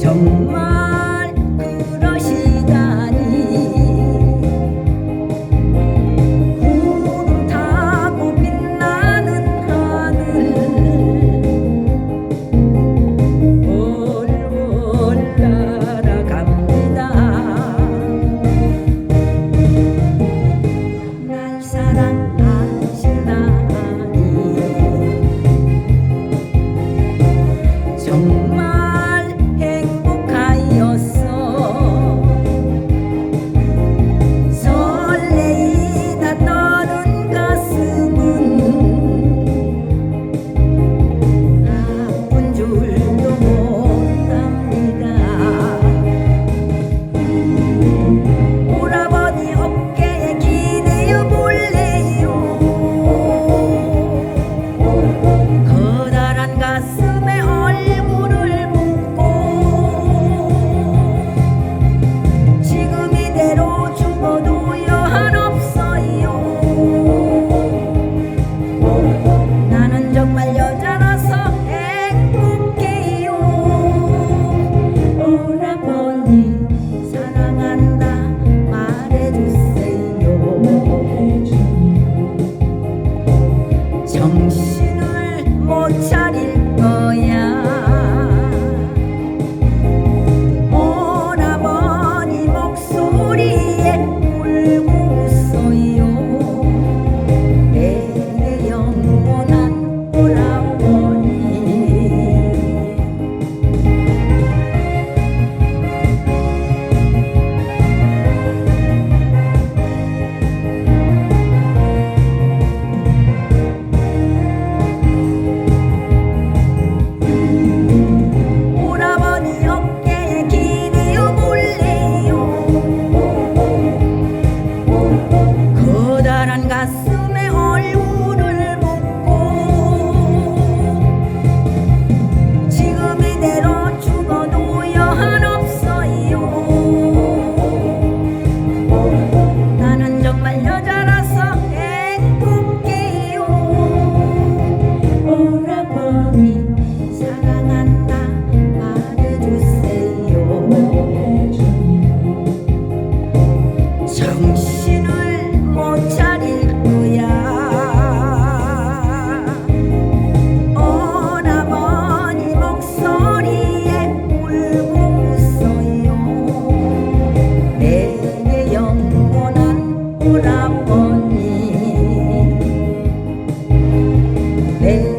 穷吗、 정신을 못 차릴 거야. 어머니 목소리에 울고 웃어요. 내게 영원한 오라버니. 내